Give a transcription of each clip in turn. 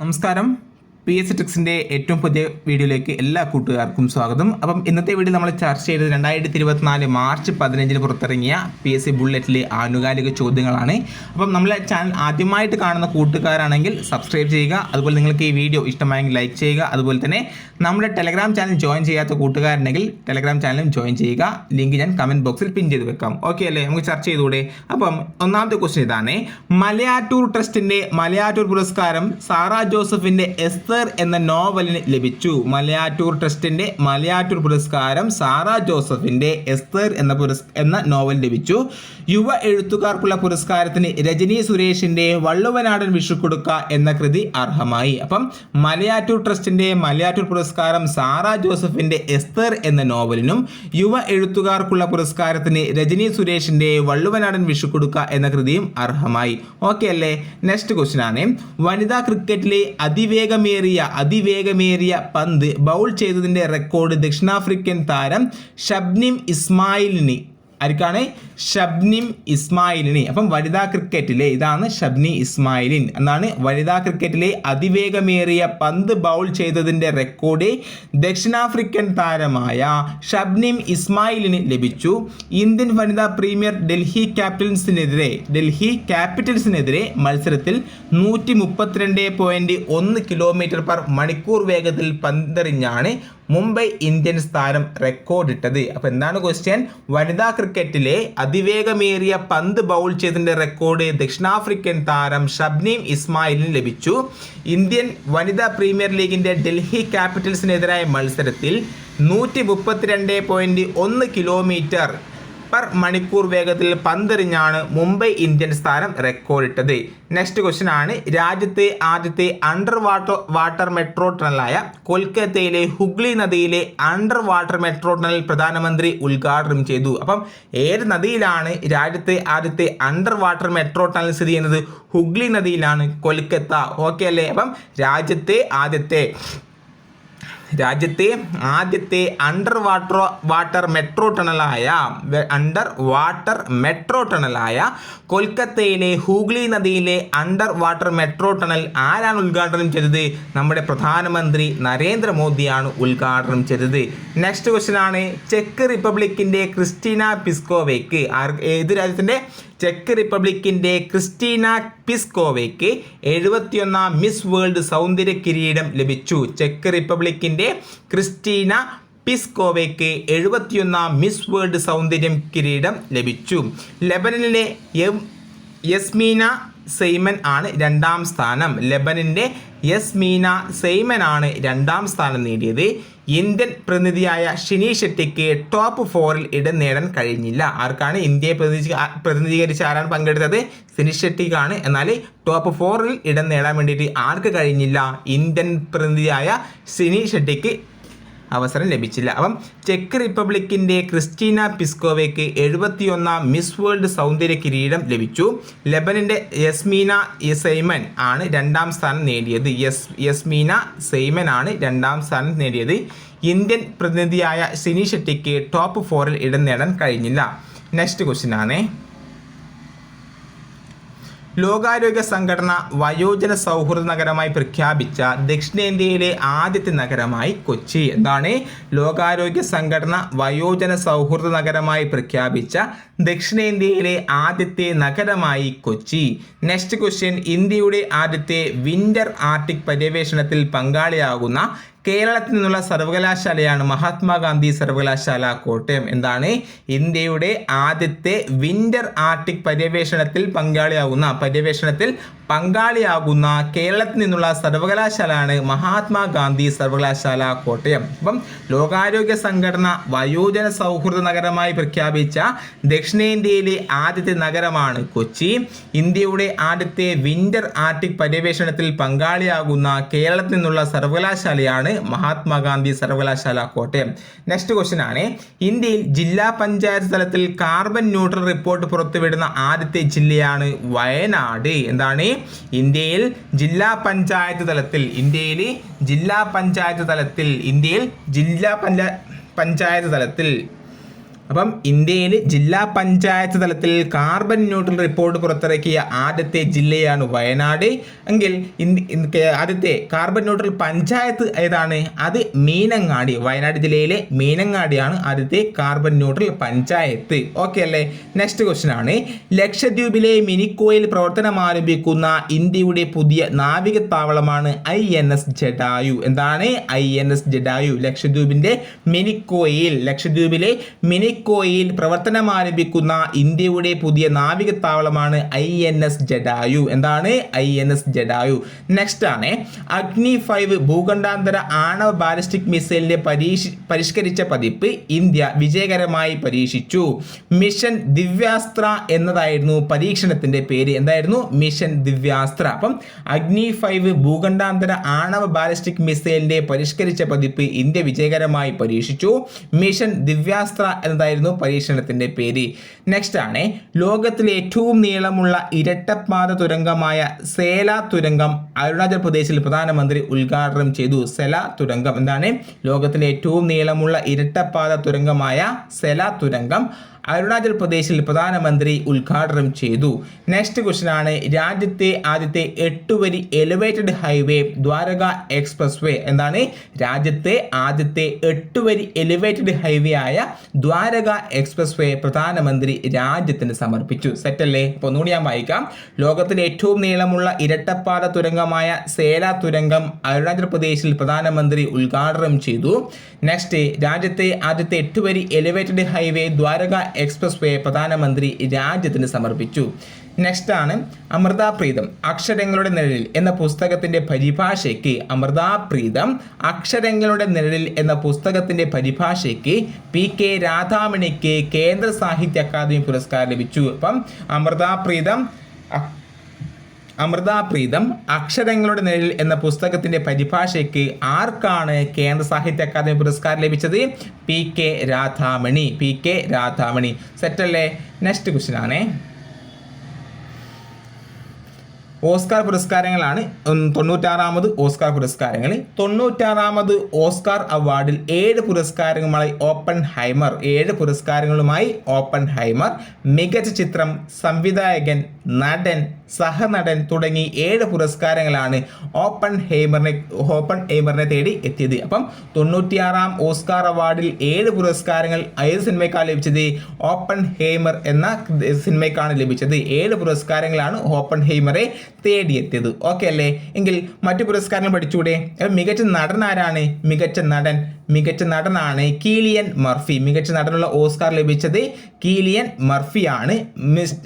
നമസ്കാരം. P S ടെക്സിന്റെ ഏറ്റവും പുതിയ വീഡിയോയിലേക്ക് എല്ലാ കൂട്ടുകാർക്കും സ്വാഗതം. അപ്പം ഇന്നത്തെ വീഡിയോ നമ്മൾ ചർച്ച ചെയ്തത് രണ്ടായിരത്തി ഇരുപത്തിനാല് മാർച്ച് പതിനഞ്ചിന് പുറത്തിറങ്ങിയ പി എസ് സി ബുള്ളറ്റിലെ ആനുകാലിക ചോദ്യങ്ങളാണ്. അപ്പം നമ്മളെ ചാനൽ ആദ്യമായിട്ട് കാണുന്ന കൂട്ടുകാരാണെങ്കിൽ സബ്സ്ക്രൈബ് ചെയ്യുക അതുപോലെ നിങ്ങൾക്ക് ഈ വീഡിയോ ഇഷ്ടമായെങ്കിൽ ലൈക്ക് ചെയ്യുക അതുപോലെ തന്നെ നമ്മുടെ ടെലഗ്രാം ചാനൽ ജോയിൻ ചെയ്യാത്ത കൂട്ടുകാരുണ്ടെങ്കിൽ ടെലഗ്രാം ചാനലും ജോയിൻ ചെയ്യുക. ലിങ്ക് ഞാൻ കമന്റ് ബോക്സിൽ പിൻ ചെയ്ത് വെക്കാം. ഓക്കെ അല്ലേ? നമുക്ക് ചർച്ച ചെയ്തുകൂടെ? അപ്പം ഒന്നാമത്തെ ക്വസ്റ്റ്യൻ ഇതാണ്. മലയാറ്റൂർ ട്രസ്റ്റിന്റെ മലയാറ്റൂർ പുരസ്കാരം സാറ ജോസഫിന്റെ എസ്തർ എന്ന നോവലിന് ലഭിച്ചു. മലയാറ്റൂർ ട്രസ്റ്റിന്റെ മലയാറ്റൂർ പുരസ്കാരം സാറ ജോസഫിന്റെ എസ്തർ എന്ന പുരസ് എന്ന നോവൽ ലഭിച്ചു. യുവ എഴുത്തുകാർക്കുള്ള പുരസ്കാരത്തിന് രജനി സുരേഷിന്റെ വള്ളുവനാടൻ വിഷുക്കൊടുക്ക എന്ന കൃതി അർഹമായി. അപ്പം മലയാറ്റൂർ ട്രസ്റ്റിന്റെ മലയാറ്റൂർ പുരസ്കാരം സാറ ജോസഫിന്റെ എസ്തർ എന്ന നോവലിനും യുവ എഴുത്തുകാർക്കുള്ള പുരസ്കാരത്തിന് രജനി സുരേഷിന്റെ വള്ളുവനാടൻ വിഷുക്കൊടുക്ക എന്ന കൃതിയും അർഹമായി. ഓക്കെ അല്ലേ? നെക്സ്റ്റ് ക്വസ്റ്റ്യൻ ആണ്. വനിതാ ക്രിക്കറ്റിലെ അതിവേഗമേറിയ അതിവേഗമേറിയ പന്ത് ബൗൾ ചെയ്തതിന്റെ റെക്കോർഡ് ദക്ഷിണാഫ്രിക്കൻ താരം ഷബ്നിം ഇസ്മായിലിനി ആർക്കാണ്? ഷബ്നിം ഇസ്മായിലിനി. അപ്പം വനിതാ ക്രിക്കറ്റിലെ ഇതാണ് ഷബ്നി ഇസ്മായിലിൻ. എന്നാണ് വനിതാ ക്രിക്കറ്റിലെ അതിവേഗമേറിയ പന്ത് ബൗൾ ചെയ്തതിന്റെ റെക്കോർഡ് ദക്ഷിണാഫ്രിക്കൻ താരമായ ഷബ്നിം ഇസ്മായിലിന് ലഭിച്ചു. ഇന്ത്യൻ വനിതാ പ്രീമിയർ ഡൽഹി ക്യാപിറ്റൽസിനെതിരെ ഡൽഹി ക്യാപിറ്റൽസിനെതിരെ മത്സരത്തിൽ നൂറ്റി മുപ്പത്തിരണ്ട് പോയിന്റ് ഒന്ന് കിലോമീറ്റർ പെർ മണിക്കൂർ വേഗത്തിൽ പന്തെറിഞ്ഞാണ് മുംബൈ ഇന്ത്യൻസ് താരം റെക്കോർഡിട്ടത്. അപ്പോൾ എന്താണ് ക്വസ്റ്റ്യൻ വനിതാ ക്രിക്കറ്റിലെ അതിവേഗമേറിയ പന്ത് ബൗൾ ചെയ്തതിന്റെ റെക്കോർഡ് ദക്ഷിണാഫ്രിക്കൻ താരം ഷബ്നീം ഇസ്മായിലിന് ലഭിച്ചു. ഇന്ത്യൻ വനിതാ പ്രീമിയർ ലീഗിന്റെ ഡൽഹി ക്യാപിറ്റൽസിനെതിരായ മത്സരത്തിൽ നൂറ്റി മുപ്പത്തിരണ്ട് പോയിന്റ് ഒന്ന് കിലോമീറ്റർ പെർ മണിക്കൂർ വേഗത്തിൽ പന്തെറിഞ്ഞാണ് മുംബൈ ഇന്ത്യൻസ് താരം റെക്കോർഡിട്ടത്. നെക്സ്റ്റ് ക്വസ്റ്റ്യൻ ആണ്. രാജ്യത്തെ ആദ്യത്തെ അണ്ടർ വാട്ടർ വാട്ടർ മെട്രോ ടണലായ കൊൽക്കത്തയിലെ ഹുഗ്ലി നദിയിലെ അണ്ടർ വാട്ടർ മെട്രോ ടണൽ പ്രധാനമന്ത്രി ഉദ്ഘാടനം ചെയ്തു. അപ്പം ഏത് നദിയിലാണ് രാജ്യത്തെ ആദ്യത്തെ അണ്ടർ വാട്ടർ മെട്രോ ടണൽ സ്ഥിതി ചെയ്യുന്നത്? ഹുഗ്ലി നദിയിലാണ് കൊൽക്കത്ത. ഓക്കെ അല്ലേ? അപ്പം രാജ്യത്തെ ആദ്യത്തെ രാജ്യത്തെ ആദ്യത്തെ അണ്ടർ വാട്ടർ വാട്ടർ മെട്രോ ടണലായ അണ്ടർ വാട്ടർ മെട്രോ ടണലായ കൊൽക്കത്തയിലെ ഹൂഗ്ലി നദിയിലെ അണ്ടർ വാട്ടർ മെട്രോ ടണൽ ആരാണ് ഉദ്ഘാടനം ചെയ്തത്? നമ്മുടെ പ്രധാനമന്ത്രി നരേന്ദ്രമോദിയാണ് ഉദ്ഘാടനം ചെയ്തത്. നെക്സ്റ്റ് ക്വസ്റ്റ്യൻ ആണ്. ചെക്ക് റിപ്പബ്ലിക്കിന്റെ ക്രിസ്റ്റീന പിസ്കോവയ്ക്ക് ഏത് രാജ്യത്തിന്റെ ചെക്ക് റിപ്പബ്ലിക്കിന്റെ ക്രിസ്റ്റീന പിസ്കോവയ്ക്ക് എഴുപത്തിയൊന്നാം മിസ് വേൾഡ് സൗന്ദര്യ കിരീടം ലഭിച്ചു. ചെക്ക് റിപ്പബ്ലിക്കിന്റെ ക്രിസ്റ്റീന പിസ്കോവയ്ക്ക് എഴുപത്തിയൊന്നാം മിസ് വേൾഡ് സൗന്ദര്യം കിരീടം ലഭിച്ചു. ലെബനനിലെ എം യസ്മീന സെയ്മൻ ആണ് രണ്ടാം സ്ഥാനം. ലെബനിന്റെ യസ്മീന സെയ്മൻ ആണ് രണ്ടാം സ്ഥാനം നേടിയത്. ഇന്ത്യൻ പ്രതിനിധിയായ ഷിനി ഷെട്ടിക്ക് ടോപ്പ് ഫോറിൽ ഇടം നേടാൻ കഴിഞ്ഞില്ല. ആർക്കാണ് ഇന്ത്യയെ പ്രതിനിധി പ്രതിനിധീകരിച്ച് ആരാണ് പങ്കെടുത്തത്? സിനി ഷെട്ടിക്കാണ്. എന്നാൽ ടോപ്പ് ഫോറിൽ ഇടം നേടാൻ വേണ്ടിയിട്ട് ആർക്ക് കഴിഞ്ഞില്ല? ഇന്ത്യൻ പ്രതിനിധിയായ സിനി ഷെട്ടിക്ക് അവസരം ലഭിച്ചില്ല. അപ്പം ചെക്ക് റിപ്പബ്ലിക്കിന്റെ ക്രിസ്റ്റീന പിസ്കോവയ്ക്ക് എഴുപത്തിയൊന്നാം മിസ് വേൾഡ് സൗന്ദര്യ കിരീടം ലഭിച്ചു. ലെബനന്റെ യസ്മീന സെയ്മൻ ആണ് രണ്ടാം സ്ഥാനം നേടിയത്. യസ് യസ്മീന സെയ്മൻ ആണ് രണ്ടാം സ്ഥാനം നേടിയത്. ഇന്ത്യൻ പ്രതിനിധിയായ സിനി ഷെട്ടിക്ക് ടോപ്പ് ഫോറിൽ ഇടം നേടാൻ കഴിഞ്ഞില്ല. നെക്സ്റ്റ് ക്വസ്റ്റ്യൻ ആണേ. ലോകാരോഗ്യ സംഘടന വയോജന സൗഹൃദ നഗരമായി പ്രഖ്യാപിച്ച ദക്ഷിണേന്ത്യയിലെ ആദ്യത്തെ നഗരമായി കൊച്ചി. എന്താണ്? ലോകാരോഗ്യ സംഘടന വയോജന സൗഹൃദ നഗരമായി പ്രഖ്യാപിച്ച ദക്ഷിണേന്ത്യയിലെ ആദ്യത്തെ നഗരമായി കൊച്ചി. നെക്സ്റ്റ് ക്വസ്റ്റ്യൻ ഇന്ത്യയുടെ ആദ്യത്തെ വിന്റർ ആർട്ടിക് പര്യവേഷണത്തിൽ പങ്കാളിയാകുന്ന കേരളത്തിൽ നിന്നുള്ള സർവകലാശാലയാണ് മഹാത്മാഗാന്ധി സർവകലാശാല കോട്ടയം. എന്താണ്? ഇന്ത്യയുടെ ആദ്യത്തെ വിന്റർ ആർട്ടിക് പര്യവേഷണത്തിൽ പങ്കാളിയാകുന്ന പര്യവേഷണത്തിൽ പങ്കാളിയാകുന്ന കേരളത്തിൽ നിന്നുള്ള സർവകലാശാലയാണ് മഹാത്മാഗാന്ധി സർവകലാശാല കോട്ടയം. അപ്പം ലോകാരോഗ്യ സംഘടന വയോജന സൗഹൃദ നഗരമായി പ്രഖ്യാപിച്ച ദക്ഷിണേന്ത്യയിലെ ആദ്യത്തെ നഗരമാണ് കൊച്ചി. ഇന്ത്യയുടെ ആദ്യത്തെ വിന്റർ ആർട്ടിക് പര്യവേഷണത്തിൽ പങ്കാളിയാകുന്ന കേരളത്തിൽ നിന്നുള്ള സർവകലാശാലയാണ് മഹാത്മാഗാന്ധി സർവകലാശാല കോട്ടയം. നെക്സ്റ്റ് ക്വസ്റ്റ്യൻ ആണ്. ഇന്ത്യയിൽ ജില്ലാ പഞ്ചായത്ത് തലത്തിൽ കാർബൺ ന്യൂട്രൽ റിപ്പോർട്ട് പുറത്തുവിടുന്ന ആദ്യത്തെ ജില്ലയാണ് വയനാട്. എന്താണ്? ഇന്ത്യയിൽ ജില്ലാ പഞ്ചായത്ത് തലത്തിൽ ഇന്ത്യയിൽ ജില്ലാ പഞ്ചായത്ത് തലത്തിൽ ഇന്ത്യയിൽ ജില്ലാ പഞ്ചാ പഞ്ചായത്ത് തലത്തിൽ അപ്പം ഇന്ത്യയിൽ ജില്ലാ പഞ്ചായത്ത് തലത്തിൽ കാർബൺ ന്യൂട്രൽ റിപ്പോർട്ട് പുറത്തിറക്കിയ ആദ്യത്തെ ജില്ലയാണ് വയനാട്. എങ്കിൽ ആദ്യത്തെ കാർബൺ ന്യൂട്രൽ പഞ്ചായത്ത് ഏതാണ്? അത് മീനങ്ങാടി വയനാട് ജില്ലയിലെ മീനങ്ങാടിയാണ് ആദ്യത്തെ കാർബൺ ന്യൂട്രൽ പഞ്ചായത്ത്. ഓക്കെ അല്ലേ? നെക്സ്റ്റ് ക്വസ്റ്റ്യൻ ആണ്. ലക്ഷദ്വീപിലെ മിനിക്കോയിൽ പ്രവർത്തനം ആരംഭിക്കുന്ന ഇന്ത്യയുടെ പുതിയ നാവികത്താവളമാണ് ഐ എൻ എസ് ജഡായു. എന്താണ് ഐ എൻ എസ് ജഡായു? ലക്ഷദ്വീപിന്റെ മിനിക്കോയിൽ ലക്ഷദ്വീപിലെ മിനിക്കോയിൽ പ്രവർത്തനം ആരംഭിക്കുന്ന ഇന്ത്യയുടെ പുതിയ നാവികത്താവളമാണ് ഐ എൻ എസ് ജഡായു എന്താണ് I N S Jatayu next ആണ് അഗ്നി ഫൈവ് ഭൂഖണ്ഡാന്തര ആണവ ബാലിസ്റ്റിക് മിസൈലിന്റെ പരീക്ഷ പരിഷ്കരിച്ച പതിപ്പ് ഇന്ത്യ വിജയകരമായി പരീക്ഷിച്ചു. മിഷൻ ദിവ്യാസ്ത്ര എന്നതായിരുന്നു പരീക്ഷണത്തിന്റെ പേര്. എന്തായിരുന്നു? മിഷൻ ദിവ്യാസ്ത്ര. അപ്പം അഗ്നി ഫൈവ് ഭൂഖണ്ഡാന്തര ആണവ ബാലിസ്റ്റിക് മിസൈലിന്റെ പരിഷ്കരിച്ച പതിപ്പ് ഇന്ത്യ വിജയകരമായി പരീക്ഷിച്ചു. മിഷൻ ദിവ്യാസ്ത്ര എന്നതായിരുന്നു പരീക്ഷണത്തിന്റെ പേര്. നെക്സ്റ്റ് ആണ് ലോകത്തിലെ ഏറ്റവും നീളമുള്ള ഇരട്ടപ്പാത തുരങ്കമായ സേല തുരങ്കം അരുണാചൽ പ്രദേശിൽ പ്രധാനമന്ത്രി ഉദ്ഘാടനം ചെയ്തു. സെല തുരങ്കം എന്താണ്? ലോകത്തിലെ ഏറ്റവും നീളമുള്ള ഇരട്ടപ്പാത തുരങ്കമായ സെല തുരങ്കം അരുണാചൽ പ്രദേശിൽ പ്രധാനമന്ത്രി ഉദ്ഘാടനം ചെയ്തു. നെക്സ്റ്റ് ക്വസ്റ്റ്യൻ ആണ്. രാജ്യത്തെ ആദ്യത്തെ എട്ടുവരി elevated highway Dwarka expressway എന്താണ്? രാജ്യത്തെ ആദ്യത്തെ എട്ടുവരി എലിവേറ്റഡ് ഹൈവേ ആയ ദ്വാരക എക്സ്പ്രസ് വേ പ്രധാനമന്ത്രി രാജ്യത്തിന് സമർപ്പിച്ചു. സെറ്റല്ലേ അപ്പോൾ ഒന്നുകൂടി ഞാൻ വായിക്കാം. ലോകത്തിലെ ഏറ്റവും നീളമുള്ള ഇരട്ടപ്പാത തുരങ്കമായ സേല തുരങ്കം അരുണാചൽ പ്രദേശിൽ പ്രധാനമന്ത്രി ഉദ്ഘാടനം ചെയ്തു. നെക്സ്റ്റ് രാജ്യത്തെ ആദ്യത്തെ എട്ടുവരി elevated highway Dwarka expressway പ്രധാനമന്ത്രി രാജ്യത്തിന് സമർപ്പിച്ചു. നെക്സ്റ്റ് ആണ് അമൃതാപ്രീതം അക്ഷരങ്ങളുടെ നിഴലിൽ എന്ന പുസ്തകത്തിന്റെ പരിഭാഷയ്ക്ക് അമൃതാപ്രീതം അക്ഷരങ്ങളുടെ നിഴലിൽ എന്ന പുസ്തകത്തിന്റെ പരിഭാഷയ്ക്ക് പി കെ രാധാമണിക്ക് കേന്ദ്ര സാഹിത്യ അക്കാദമി പുരസ്കാരം ലഭിച്ചു. അപ്പം അമൃതാപ്രീതം അമൃതാപ്രീതം അക്ഷരങ്ങളുടെ നിഴൽ എന്ന പുസ്തകത്തിന്റെ പരിഭാഷയ്ക്ക് ആർക്കാണ് കേന്ദ്ര സാഹിത്യ അക്കാദമി പുരസ്കാരം ലഭിച്ചത്? P K Radhamani P K Radhamani. സെറ്റല്ലേ? നെക്സ്റ്റ് ക്വസ്റ്റ്യൻ ആണേ. ഓസ്കാർ പുരസ്കാരങ്ങളാണ് തൊണ്ണൂറ്റാറാമത് ഓസ്കാർ പുരസ്കാരങ്ങൾ തൊണ്ണൂറ്റാറാമത് ഓസ്കാർ അവാർഡിൽ ഏഴ് പുരസ്കാരങ്ങളുമായി ഓപ്പൺ ഹൈമർ ഏഴ് പുരസ്കാരങ്ങളുമായി ഓപ്പൺ ഹൈമർ മികച്ച ചിത്രം സംവിധായകൻ നടൻ സഹനടൻ തുടങ്ങി ഏഴ് പുരസ്കാരങ്ങളാണ് ഓപ്പൺ ഹെയ്മറിനെ ഓപ്പൺ ഹെയ്മറിനെ തേടി എത്തിയത്. അപ്പം തൊണ്ണൂറ്റിയാറാം ഓസ്കാർ അവാർഡിൽ ഏഴ് പുരസ്കാരങ്ങൾ ഏത് സിനിമയ്ക്കാണ് ലഭിച്ചത്? ഓപ്പൺ ഹെയ്മർ എന്ന സിനിമയ്ക്കാണ് ലഭിച്ചത്. ഏഴ് പുരസ്കാരങ്ങളാണ് ഓപ്പൺ ഹെയ്മറെ തേടിയെത്തിയത്. ഓക്കെ അല്ലേ? എങ്കിൽ മറ്റു പുരസ്കാരങ്ങൾ പഠിച്ചൂടെ? മികച്ച നടൻ ആരാണ്? മികച്ച നടൻ മികച്ച നടനാണ് കീലിയൻ മർഫി. മികച്ച നടനുള്ള ഓസ്കാർ ലഭിച്ചത് കീലിയൻ മർഫിയാണ്.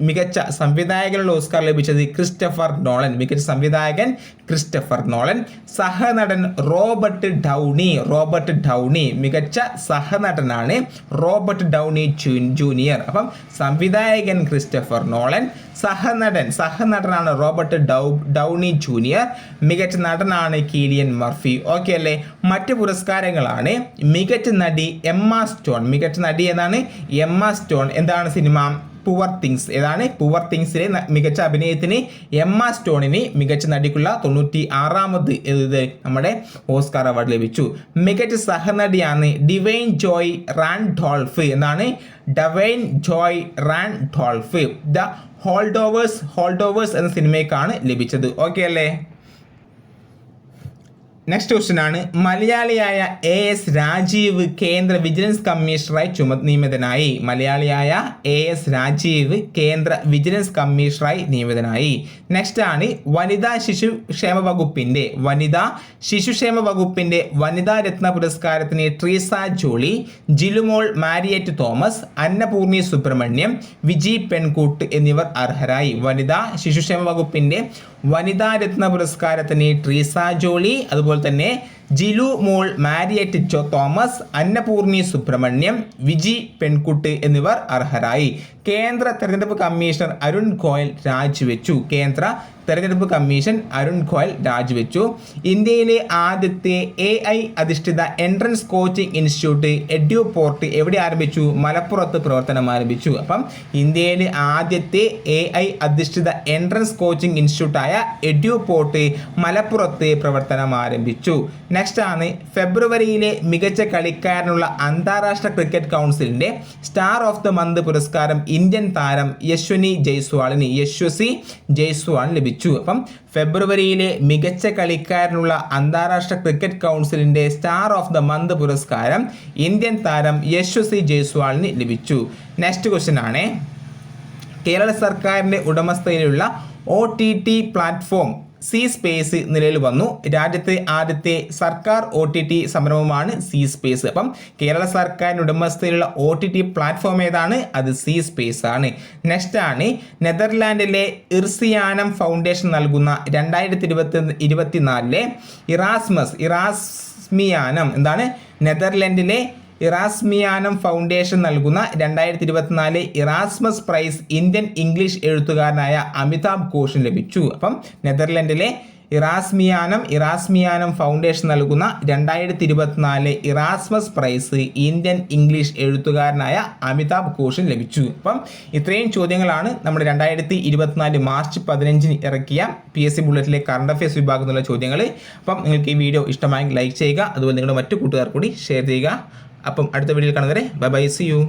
മികച്ച സംവിധായകനുള്ള ഓസ്കാർ ലഭിച്ചത് ക്രിസ്റ്റഫർ നോളൻ. മികച്ച സംവിധായകൻ ക്രിസ്റ്റഫർ നോളൻ. സഹനടൻ റോബർട്ട് ഡൗണി. റോബർട്ട് ഡൗണി മികച്ച സഹനടനാണ് റോബർട്ട് ഡൗണി ജൂനിയർ. അപ്പം സംവിധായകൻ ക്രിസ്റ്റഫർ നോളൻ സഹനടൻ സഹനടനാണ് റോബർട്ട് ഡൗ ഡൗണി ജൂനിയർ. മികച്ച നടനാണ് കീലിയൻ മർഫി. ഓക്കെ അല്ലേ? മറ്റ് പുരസ്കാരങ്ങളാണ് മികച്ച നടി എമ്മ സ്റ്റോൺ. മികച്ച നടി എന്നാണ് എമ്മ സ്റ്റോൺ. എന്താണ് സിനിമ? പുവർ തിങ്സ് ഏതാണ്? പുവർ തിങ്സിലെ മികച്ച അഭിനയത്തിന് എമ്മ സ്റ്റോണിന് മികച്ച നടിക്കുള്ള തൊണ്ണൂറ്റി ആറാമത് ഇത് നമ്മുടെ ഓസ്കാർ അവാർഡ് ലഭിച്ചു. മികച്ച സഹനടിയാണ് ഡിവൈൻ ജോയ് റാൻ ഡോൾഫ് എന്നാണ് Da'Vine Joy Randolph the Holdovers Holdovers എന്ന സിനിമയ്ക്കാണ് ലഭിച്ചത്. ഓക്കെ അല്ലേ? നെക്സ്റ്റ് ക്വസ്റ്റ്യൻ ആണ്. മലയാളിയായ എ എസ് രാജീവ് കേന്ദ്ര വിജിലൻസ് കമ്മീഷണറായി ചുമ നിയമിതനായി. മലയാളിയായ എ എസ് രാജീവ് കേന്ദ്ര വിജിലൻസ് കമ്മീഷണറായി നിയമിതനായി. നെക്സ്റ്റ് ആണ് വനിതാ ശിശു ക്ഷേമ വകുപ്പിന്റെ വനിതാ ശിശുക്ഷേമ വകുപ്പിന്റെ വനിതാ രത്ന പുരസ്കാരത്തിന് ട്രീസ ജോളി ജിലുമോൾ മാരിയറ്റ് തോമസ് അന്നപൂർണി സുബ്രഹ്മണ്യം വിജി പെൺകൂട്ട് എന്നിവർ അർഹരായി. വനിതാ ശിശുക്ഷേമ വകുപ്പിന്റെ വനിതാ രത്ന പുരസ്കാരത്തിന് ട്രീസ ജോളി അതുപോലെ തന്നെ ജിലു മോൾ മാരിയറ്റ് ചോ തോമസ് അന്നപൂർണി സുബ്രഹ്മണ്യം വിജി പെൺകുട്ട് എന്നിവർ അർഹരായി. കേന്ദ്ര തെരഞ്ഞെടുപ്പ് കമ്മീഷണർ അരുൺ ഗോയൽ രാജിവെച്ചു. കേന്ദ്ര തെരഞ്ഞെടുപ്പ് കമ്മീഷൻ അരുൺ ഗോയൽ രാജിവെച്ചു. ഇന്ത്യയിലെ ആദ്യത്തെ എ ഐ അധിഷ്ഠിത entrance coaching institute Eduport എവിടെ ആരംഭിച്ചു? മലപ്പുറത്ത് പ്രവർത്തനം ആരംഭിച്ചു. അപ്പം ഇന്ത്യയിലെ ആദ്യത്തെ എ ഐ അധിഷ്ഠിത എൻട്രൻസ് കോച്ചിംഗ് ഇൻസ്റ്റിറ്റ്യൂട്ടായ എഡ്യൂ പോർട്ട് മലപ്പുറത്ത് പ്രവർത്തനം ആരംഭിച്ചു. നെക്സ്റ്റ് ആണ് ഫെബ്രുവരിയിലെ മികച്ച കളിക്കാരനുള്ള അന്താരാഷ്ട്ര ക്രിക്കറ്റ് കൗൺസിലിന്റെ സ്റ്റാർ ഓഫ് ദ മന്ത് പുരസ്കാരം ഇന്ത്യൻ താരം യശ്വനി ജയ്സ്വാളിന് യശ്വസി ജയ്സ്വാൾ ലഭിച്ചു. അപ്പം ഫെബ്രുവരിയിലെ മികച്ച കളിക്കാരനുള്ള അന്താരാഷ്ട്ര ക്രിക്കറ്റ് കൗൺസിലിന്റെ സ്റ്റാർ ഓഫ് ദ മന്ത് പുരസ്കാരം ഇന്ത്യൻ താരം യശ്വസി ജയ്സ്വാളിന് ലഭിച്ചു. നെക്സ്റ്റ് ക്വസ്റ്റ്യൻ ആണ്. കേരള സർക്കാരിന്റെ ഉടമസ്ഥയിലുള്ള O T T platform C Space നിലയിൽ വന്നു. രാജ്യത്തെ ആദ്യത്തെ സർക്കാർ ഒ ടി ടി സംരംഭമാണ് സി സ്പേസ്. അപ്പം കേരള സർക്കാരിന്റെ ഉടമസ്ഥയിലുള്ള ഒ ടി ടി പ്ലാറ്റ്ഫോം ഏതാണ്? അത് സി സ്പേസ് ആണ്. നെക്സ്റ്റ് ആണ് നെതർലാൻഡിലെ ഇർസിയാനം ഫൗണ്ടേഷൻ നൽകുന്ന രണ്ടായിരത്തി ഇരുപത്തി ഇരുപത്തിനാലിലെ ഇറാസ്മസ് ഇറാസ്മിയാനം എന്താണ്? നെതർലാൻഡിലെ ഇറാസ്മിയാനം ഫൗണ്ടേഷൻ നൽകുന്ന രണ്ടായിരത്തി ഇരുപത്തിനാല് ഇറാസ്മസ് പ്രൈസ് ഇന്ത്യൻ ഇംഗ്ലീഷ് എഴുത്തുകാരനായ അമിതാഭ് ഘോഷിന് ലഭിച്ചു. അപ്പം നെതർലൻഡിലെ ഇറാസ്മിയാനം ഇറാസ്മിയാനം ഫൗണ്ടേഷൻ നൽകുന്ന രണ്ടായിരത്തി ഇരുപത്തിനാല് ഇറാസ്മസ് പ്രൈസ് ഇന്ത്യൻ ഇംഗ്ലീഷ് എഴുത്തുകാരനായ അമിതാഭ് ഘോഷിന് ലഭിച്ചു. അപ്പം ഇത്രയും ചോദ്യങ്ങളാണ് നമ്മൾ രണ്ടായിരത്തി ഇരുപത്തിനാല് മാർച്ച് പതിനഞ്ചിന് ഇറക്കിയ പി എസ് സി ബുള്ളറ്റിലെ കറണ്ട് അഫയേഴ്സ് വിഭാഗത്തിലുള്ള ചോദ്യങ്ങൾ അപ്പം നിങ്ങൾക്ക് ഈ വീഡിയോ ഇഷ്ടമായെങ്കിൽ ലൈക്ക് ചെയ്യുക അതുപോലെ നിങ്ങളുടെ മറ്റു കൂട്ടുകാർ കൂടി ഷെയർ ചെയ്യുക. അപ്പം അടുത്ത വീഡിയോയിൽ കാണുന്നവരെ ബൈ ബൈ സി യു